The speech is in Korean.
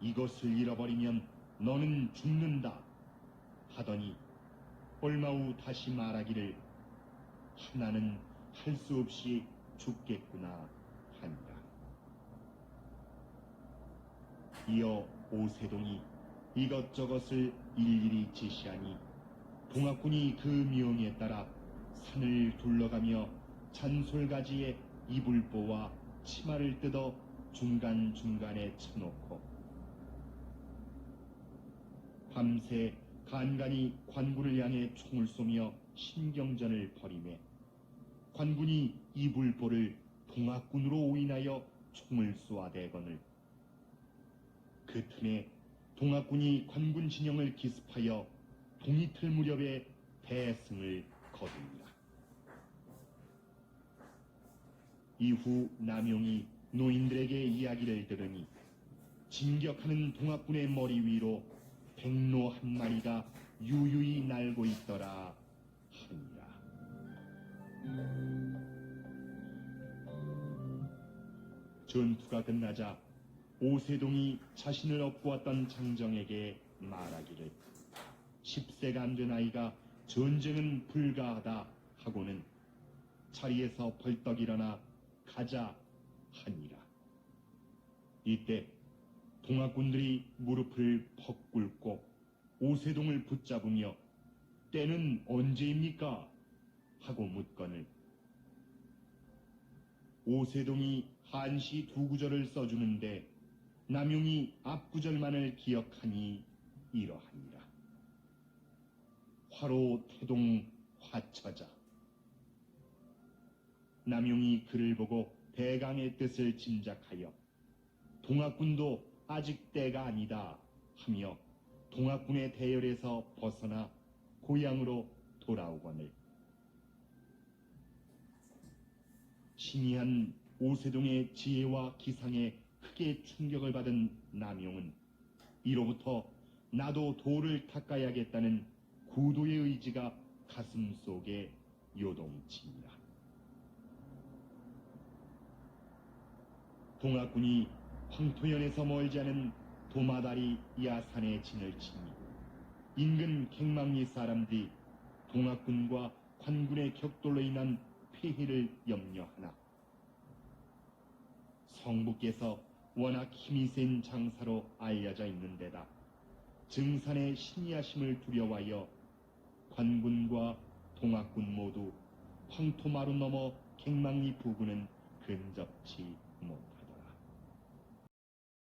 이것을 잃어버리면 너는 죽는다 하더니 얼마 후 다시 말하기를 하나는 할 수 없이 죽겠구나 하니라. 이어 오세동이 이것저것을 일일이 지시하니 동학군이 그 명에 따라 산을 둘러가며 잔솔가지에 이불보와 치마를 뜯어 중간중간에 쳐놓고 밤새 간간히 관군을 향해 총을 쏘며 신경전을 벌이매 관군이 이불보를 동학군으로 오인하여 총을 쏘아대거늘 그 틈에 동학군이 관군 진영을 기습하여 동이틀 무렵에 대승을 거둡니다. 이후 남용이 노인들에게 이야기를 들으니 진격하는 동학군의 머리 위로 백로 한 마리가 유유히 날고 있더라 하니라. 전투가 끝나자 오세동이 자신을 업고 왔던 장정에게 말하기를 10세가 안 된 아이가 전쟁은 불가하다 하고는 자리에서 벌떡 일어나 가자 하니라. 이때 동학군들이 무릎을 퍽 꿇고 오세동을 붙잡으며 때는 언제입니까? 하고 묻거늘 오세동이 한시 두 구절을 써주는데 남용이 앞구절만을 기억하니 이러하니라. 화로 태동 화처자 남용이 그를 보고 대강의 뜻을 짐작하여 동학군도 아직 때가 아니다 하며 동학군의 대열에서 벗어나 고향으로 돌아오거늘 신이한 오세동의 지혜와 기상에 크게 충격을 받은 남용은 이로부터 나도 도를 닦아야겠다는 구도의 의지가 가슴 속에 요동칩니다. 동학군이 황토현에서 멀지 않은 도마다리 야산에 진을 치니 인근 갱망리 사람들이 동학군과 관군의 격돌로 인한 폐해를 염려하나 성부께서 워낙 힘이 센 장사로 알려져 있는 데다 증산의 신이하심을 두려워하여 관군과 동학군 모두 황토마루 넘어 갱망리 부근은 근접치 못하라.